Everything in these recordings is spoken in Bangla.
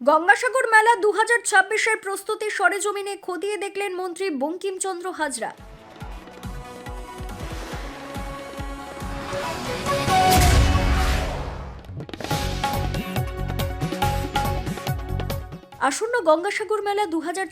গঙ্গাসাগর মেলা দু হাজার ছাব্বিশের প্রস্তুতি সরেজমিনে খতিয়ে দেখলেন মন্ত্রী বঙ্কিমচন্দ্র হাজরা। আসন্ন গঙ্গাসাগর মেলা দু হাজার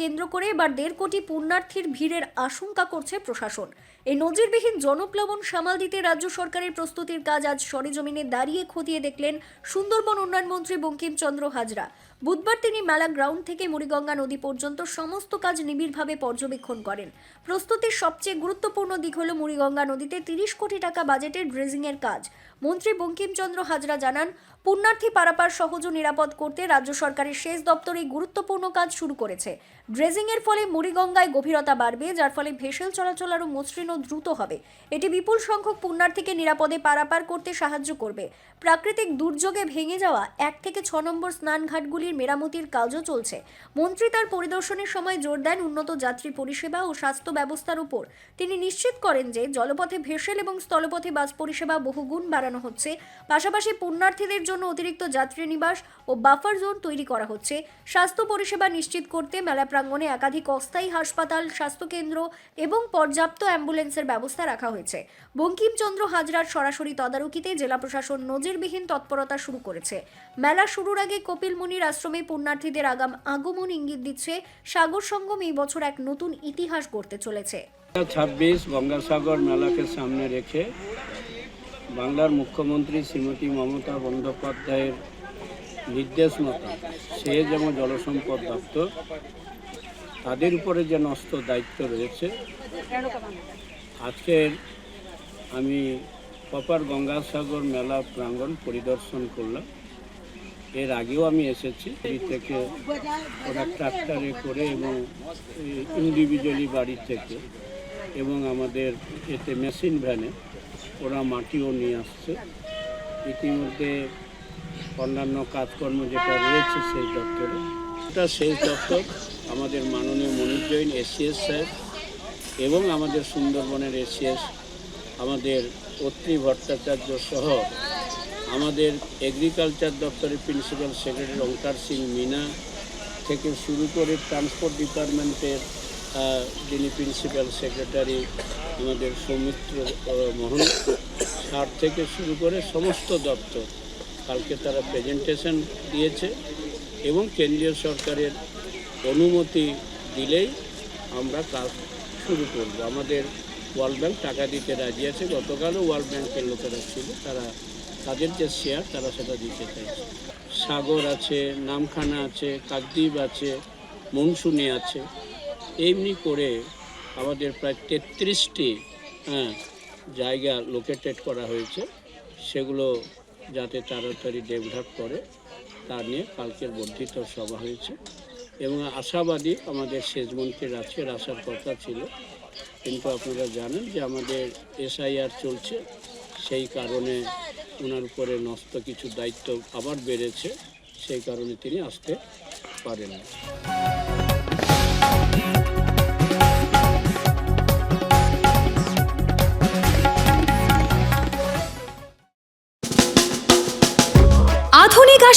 কেন্দ্র করে এবার দেড় কোটি পুণ্যার্থীর ভিড়ের আশঙ্কা করছে প্রশাসন। এই নজিরবিহীন জনপ্লাবন সামাল দিতে রাজ্য সরকারের প্রস্তুতির কাজ আজ সরেজমিনে দাঁড়িয়ে খতিয়ে দেখলেন সুন্দরবন উন্নয়ন মন্ত্রী বঙ্কিমচন্দ্র হাজরা। বুধবার তিনি মেলা গ্রাউন্ড থেকে মুড়িগঙ্গা নদী পর্যন্ত সমস্ত কাজ নিবিড়ভাবে পর্যবেক্ষণ করেন। প্রস্তুতির সবচেয়ে গুরুত্বপূর্ণ দিক হল মুড়িগঙ্গা নদীতে তিরিশ কোটি টাকা বাজেটের ড্রেজিংয়ের কাজ। মন্ত্রী বঙ্কিমচন্দ্র হাজরা জানান, পুণ্যার্থী পারাপার সহজ নিরাপদ করতে রাজ্য সরকারের সেচ দপ্তর এই গুরুত্বপূর্ণ কাজ শুরু করেছে। ড্রেজিংয়ের ফলে মুড়িগঙ্গায় গভীরতা বাড়বে, যার ফলে ভেসেল চলাচল আরও মসৃণ দ্রুত হবে। এটি বিপুল সংখ্যক পুণ্যার্থীকে নিরাপদে পারাপার করতে সাহায্য করবে। প্রাকৃতিক দুর্যোগে ভেঙে যাওয়া এক থেকে ছ নম্বর স্নানঘাটগুলির মেরামতির কাজও চলছে। মন্ত্রী তার পরিদর্শনের সময় জোর দেন উন্নত যাত্রী পরিষেবা ও স্বাস্থ্য ব্যবস্থার উপর। তিনি নিশ্চিত করেন যে জলপথে ভেসেল এবং স্থলপথে বাস পরিষেবা বহুগুণ বাড়ানো হচ্ছে। পাশাপাশি পুণ্যার্থীদের জন্য অতিরিক্ত যাত্রী নিবাস ও বাফার জোন তৈরি করা হচ্ছে। স্বাস্থ্য পরিষেবা নিশ্চিত করতে মেলা প্রাঙ্গণে একাধিক অস্থায়ী হাসপাতাল, স্বাস্থ্যকেন্দ্র এবং পর্যাপ্ত অ্যাম্বুলেন্সের ব্যবস্থা রাখা হয়েছে। বঙ্কিমচন্দ্র হাজরার সরাসরি তদারকিতে জেলা প্রশাসন নজিরবিহীন তৎপরতা শুরু করেছে। মেলা শুরুর আগে কপিল মুনির আশ্রমে পুণ্যার্থীদের আগাম আগমন ইঙ্গিত দিচ্ছে সাগর সঙ্গম এই বছর এক নতুন ইতিহাস গড়তে চলেছে। ছাব্বিশ গঙ্গাসাগর মেলাকে সামনে রেখে বাংলার মুখ্যমন্ত্রী শ্রীমতী মমতা বন্দ্যোপাধ্যায়ের নির্দেশ মতো সে যেমন জলসম্পদ দপ্তর, তাদের উপরে যে নষ্ট দায়িত্ব রয়েছে আজকের আমি প্রপার গঙ্গাসাগর মেলা প্রাঙ্গণ পরিদর্শন করলাম। এর আগেও আমি এসেছি। এই থেকে ওরা ট্রাক্টরে করে এবং ইন্ডিভিজুয়ালি বাড়ি থেকে এবং আমাদের এতে মেশিন ভ্যানে ওরা মাটিও নিয়ে আসছে। ইতিমধ্যে অন্যান্য কাজকর্ম যেটা রয়েছে সেই দপ্তরে। সেই দপ্তর আমাদের মাননীয় মনির জৈন এসিএস স্যার এবং আমাদের সুন্দরবনের এসিএস, আমাদের অত্রি ভট্টাচার্য সহ আমাদের এগ্রিকালচার দপ্তরের প্রিন্সিপাল সেক্রেটারি ওঙ্কার সিং মিনা থেকে শুরু করে ট্রান্সপোর্ট ডিপার্টমেন্টের যিনি প্রিন্সিপাল সেক্রেটারি আমাদের সৌমিত্র মোহন সার থেকে শুরু করে সমস্ত দপ্তর কালকে তারা প্রেজেন্টেশন দিয়েছে এবং কেন্দ্রীয় সরকারের অনুমতি দিলেই আমরা কাজ শুরু করব। আমাদের ওয়ার্ল্ড ব্যাংক টাকা দিতে রাজি আছে। গতকালও ওয়ার্ল্ড ব্যাংকের লোকেরা ছিল। তারা তাদের যে শেয়ার তারা সেটা দিতে চাইছে। সাগর আছে, নামখানা আছে, কাকদ্বীপ আছে, মনসুনি আছে। এমনি করে আমাদের প্রায় তেত্রিশটি হ্যাঁ জায়গা লোকেটেড করা হয়েছে। সেগুলো যাতে তাড়াতাড়ি ডেভেলপ করে, তা নিয়ে কালকের বর্ধিত সভা হয়েছে। এবং আশাবাদী আমাদের শেষ সেচমন্ত্রীর আজকের আসার কথা ছিল। কিন্তু আপনারা জানেন যে আমাদের এসআইআর চলছে। সেই কারণে ওনার উপরে নষ্ট কিছু দায়িত্ব আবার বেড়েছে। সেই কারণে তিনি আসতে পারেন না